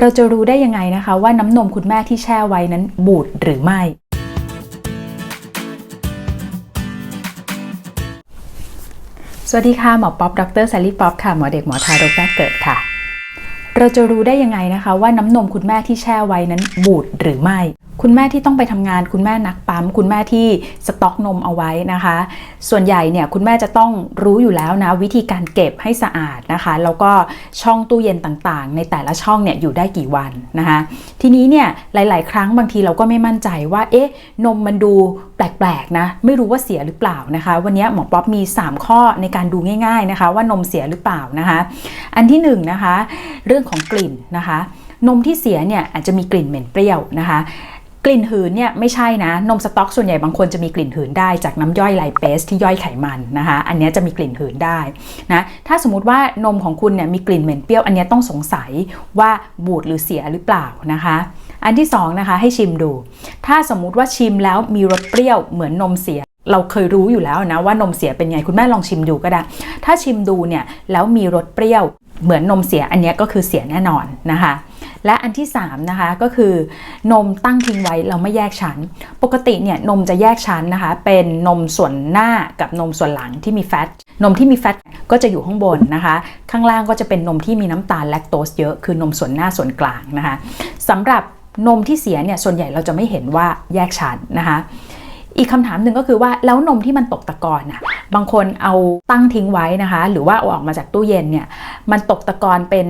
เราจะรู้ได้ยังไงนะคะ ว่าน้ำนมคุณแม่ที่แช่ไว้นั้นบูดหรือไม่ สวัสดีค่ะ หมอป๊อป ดรแซลลี่ป๊อป ค่ะ หมอเด็กหมอทารกแรกเกิดค่ะ เราจะรู้ได้ยังไงนะคะ ว่าน้ำนมคุณแม่ที่แช่ไว้นั้นบูดหรือไม่ คุณแม่ที่ต้องไปทำงาน คุณแม่นักปั๊ม คุณแม่ที่สต็อกนมเอาไว้นะคะ ส่วนใหญ่เนี่ยคุณแม่จะต้องรู้อยู่แล้วนะวิธีการเก็บให้สะอาดนะคะ แล้วก็ช่องตู้เย็นต่างๆ ในแต่ละช่องเนี่ยอยู่ได้กี่วันนะคะ ทีนี้เนี่ยหลาย ๆ ครั้งบางทีเราก็ไม่มั่นใจว่าเอ๊ะนมมันดูแปลกๆนะไม่รู้ว่าเสียหรือเปล่านะคะ วันนี้หมอป๊อปมี 3 ข้อในการดูง่าย ๆนะคะ ว่านมเสียหรือเปล่านะคะ อันที่1นงนะคะเรื่องของกลิ่นนะคะ นมที่เสียเนี่ยอาจจะมีกลิ่นเหม็นเปรี้ยวนะคะ กลิ่นหืนเนี่ยไม่ใช่นะ นมสต๊อกส่วนใหญ่บางคนจะมีกลิ่นหืนได้จากน้ำย่อยไลเปสที่ย่อยไขมันนะคะ อันนี้จะมีกลิ่นหืนได้นะถ้าสมมติว่านมของคุณเนี่ยมีกลิ่นเหม็นเปรี้ยว อันนี้ต้องสงสัยว่าบูดหรือเสียหรือเปล่านะคะ อันที่สองนะคะให้ชิมดู ถ้าสมมุติว่าชิมแล้วมีรสเปรี้ยวเหมือนนมเสียเราเคยรู้อยู่แล้วนะว่านมเสียเป็นไงคุณแม่ลองชิมดูก็ได้ ถ้าชิมดูเนี่ยแล้วมีรสเปรี้ยวเหมือนนมเสียอันนี้ก็คือเสียแน่นอนนะคะ และอันที่3นะคะก็คือนมตั้งทิ้งไว้เราไม่แยกชั้น ปกติเนี่ยนมจะแยกชั้นนะคะ เป็นนมส่วนหน้ากับนมส่วนหลังที่มีแฟต นมที่มีแฟตก็จะอยู่ข้างบนนะคะ ข้างล่างก็จะเป็นนมที่มีน้ำตาลแลคโตสเยอะ คือนมส่วนหน้าส่วนกลางนะคะสำหรับนมที่เสียเนี่ยส่วนใหญ่เราจะไม่เห็นว่าแยกชั้นนะคะ อีกคำถามหนึ่งก็คือว่าแล้วนมที่มันตกตะกอนน่ะ บางคนเอาตั้งทิ้งไว้นะคะ หรือว่าเอาออกมาจากตู้เย็นเนี่ยมันตกตะกอนเป็น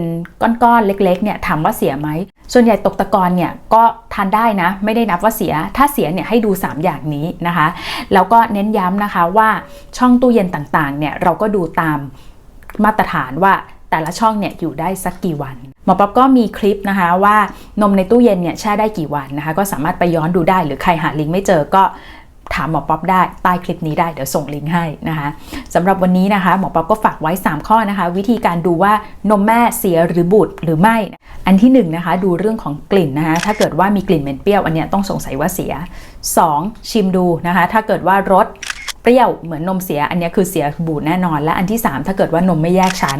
ก้อนๆเล็กๆเนี่ยถามว่าเสียไหมส่วนใหญ่ตกตะกอนเนี่ยก็ทานได้นะ ไม่ได้นับว่าเสียถ้าเสียเนี่ยให้ดู 3 อย่างนี้นะคะ แล้วก็เน้นย้ำนะคะว่าช่องตู้เย็นต่างๆเนี่ยเราก็ดูตามมาตรฐานว่าแต่ละช่องเนี่ยอยู่ได้สักกี่วันหมอป๊อบก็มีคลิปนะคะว่านมในตู้เย็นเนี่ยแช่ได้กี่วันนะคะ ก็สามารถไปย้อนดูได้หรือใครหาลิงก์ไม่เจอก็ ถามหมอป๊อบได้ใต้คลิปนี้ได้เดี๋ยวส่งลิงก์ให้นะคะสำหรับวันนี้นะคะหมอป๊อบก็ฝากไว้ 3 ข้อนะคะ วิธีการดูว่านมแม่เสียหรือบูดหรือไม่ อันที่1นงนะคะดูเรื่องของกลิ่นนะคะถ้าเกิดว่ามีกลิ่นเหม็นเปรี้ยวอันเนี้ยต้องสงสัยว่าเสีย 2. ชิมดูนะคะ ถ้าเกิดว่ารสเปรี้ยวเหมือนนมเสียอันนี้คือเสียบูดแน่นอน และอันที่ 3 ถ้าเกิดว่านมไม่แยกชั้น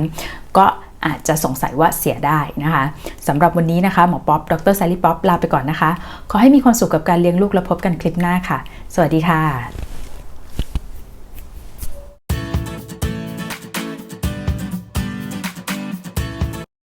ก็ อาจจะสงสัยว่าเสียได้นะคะสำหรับวันนี้นะคะหมอป๊อปดรซารีป๊อปลาไปก่อนนะคะ ขอให้มีความสุขกับการเลี้ยงลูกและพบกันคลิปหน้าค่ะ สวัสดีค่ะ